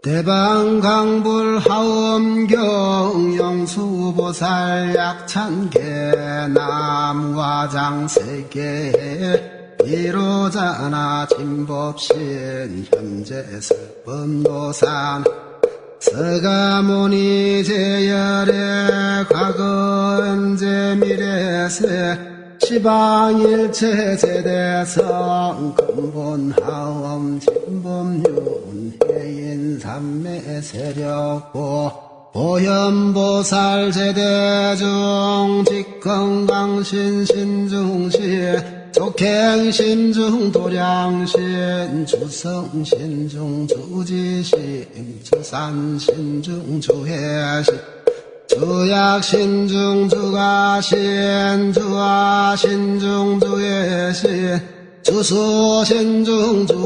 대방강불 하엄경 영수보살 약찬계 남화장세계 이로자나 진법신 현재 설법노산 서가모니 제열의 과거 현재 미래세 시방일체 제대성 근본하엄 진법륜 해인 삼매 세력고 보현보살 제대중 직건강신 신중시 족행신중 도량신 주성신중 주지신 주산신중 주해신. 주 약신중 주가신 주아신중 주예신 주수신중 주